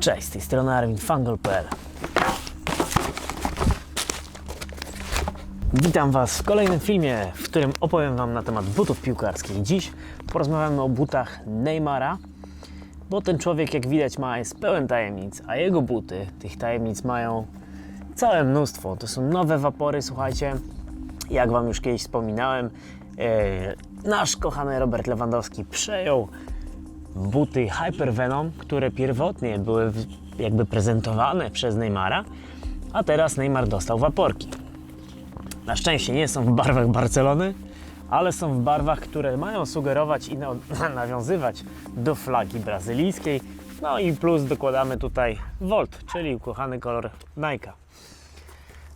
Cześć, z tej strony Armin Fangol.pl Witam Was w kolejnym filmie, w którym opowiem Wam na temat butów piłkarskich. Dziś porozmawiamy o butach Neymara, bo ten człowiek, jak widać, ma jest pełen tajemnic, a jego buty tych tajemnic mają całe mnóstwo. To są nowe wapory, słuchajcie. Jak Wam już kiedyś wspominałem, e, nasz kochany Robert Lewandowski przejął buty Hyper Venom, które pierwotnie były jakby prezentowane przez Neymara, a teraz Neymar dostał waporki. Na szczęście nie są w barwach Barcelony, ale są w barwach, które mają sugerować i na- nawiązywać do flagi brazylijskiej. No i plus dokładamy tutaj Volt, czyli ukochany kolor Nike.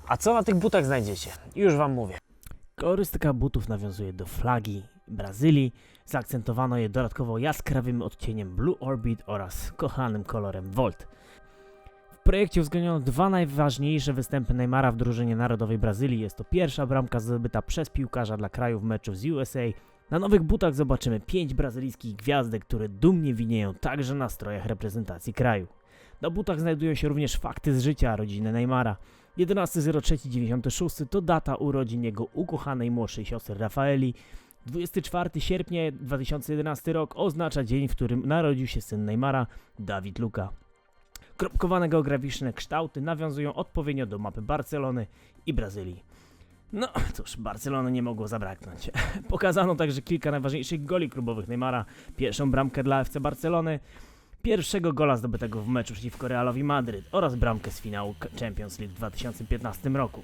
A co na tych butach znajdziecie? Już Wam mówię. Kolorystyka butów nawiązuje do flagi Brazylii. Zaakcentowano je dodatkowo jaskrawym odcieniem Blue Orbit oraz kochanym kolorem Volt. W projekcie uwzględniono dwa najważniejsze występy Neymara w drużynie narodowej Brazylii. Jest to pierwsza bramka zdobyta przez piłkarza dla kraju w meczu z USA. Na nowych butach zobaczymy pięć brazylijskich gwiazdek, które dumnie winieją także na strojach reprezentacji kraju. Na butach znajdują się również fakty z życia rodziny Neymara. 11.03.96 to data urodzin jego ukochanej młodszej siostry Rafaeli. 24 sierpnia 2011 rok oznacza dzień, w którym narodził się syn Neymara, Dawid Luka. Kropkowane geograficzne kształty nawiązują odpowiednio do mapy Barcelony i Brazylii. No cóż, Barcelony nie mogło zabraknąć. Pokazano także kilka najważniejszych goli klubowych Neymara, pierwszą bramkę dla FC Barcelony, pierwszego gola zdobytego w meczu przeciwko Realowi Madryt oraz bramkę z finału Champions League w 2015 roku.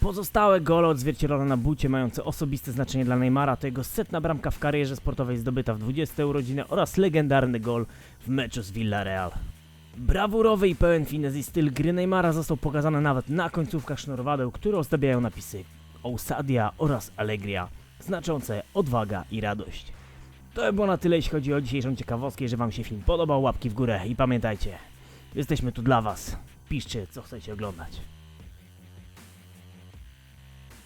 Pozostałe gole odzwierciedlone na bucie mające osobiste znaczenie dla Neymara to jego setna bramka w karierze sportowej zdobyta w 20 urodziny oraz legendarny gol w meczu z Villarreal. Brawurowy i pełen finezji styl gry Neymara został pokazany nawet na końcówkach sznurowadeł, które ozdabiają napisy Ousadia oraz Allegria, znaczące odwaga i radość. To by było na tyle, jeśli chodzi o dzisiejszą ciekawostkę. Jeżeli Wam się film podobał, łapki w górę i pamiętajcie, jesteśmy tu dla Was. Piszcie, co chcecie oglądać.